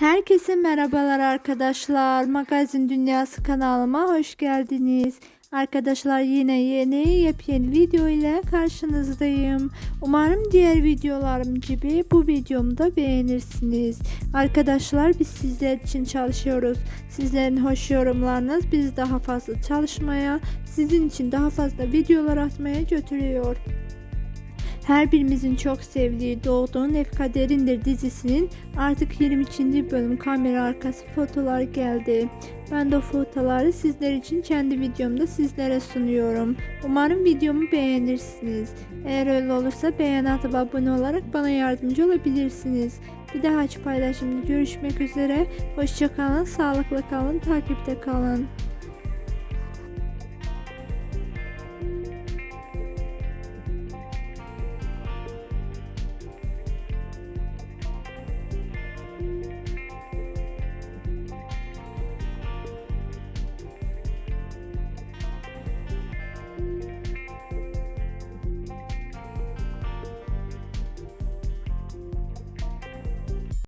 Herkese merhabalar arkadaşlar. Magazin Dünyası kanalıma hoş geldiniz. Arkadaşlar yine yeni yepyeni video ile karşınızdayım. Umarım diğer videolarım gibi bu videomu da beğenirsiniz. Arkadaşlar biz sizler için çalışıyoruz. Sizlerin hoş yorumlarınız bizi daha fazla çalışmaya, sizin için daha fazla videolar atmaya götürüyor. Her birimizin çok sevdiği Doğduğun Ev Kaderindir dizisinin artık 22. bölüm kamera arkası fotolar geldi. Ben de o fotoları sizler için kendi videomda sizlere sunuyorum. Umarım videomu beğenirsiniz. Eğer öyle olursa beğen atıp abone olarak bana yardımcı olabilirsiniz. Bir daha aç paylaşımda görüşmek üzere. Hoşçakalın, sağlıklı kalın, takipte kalın.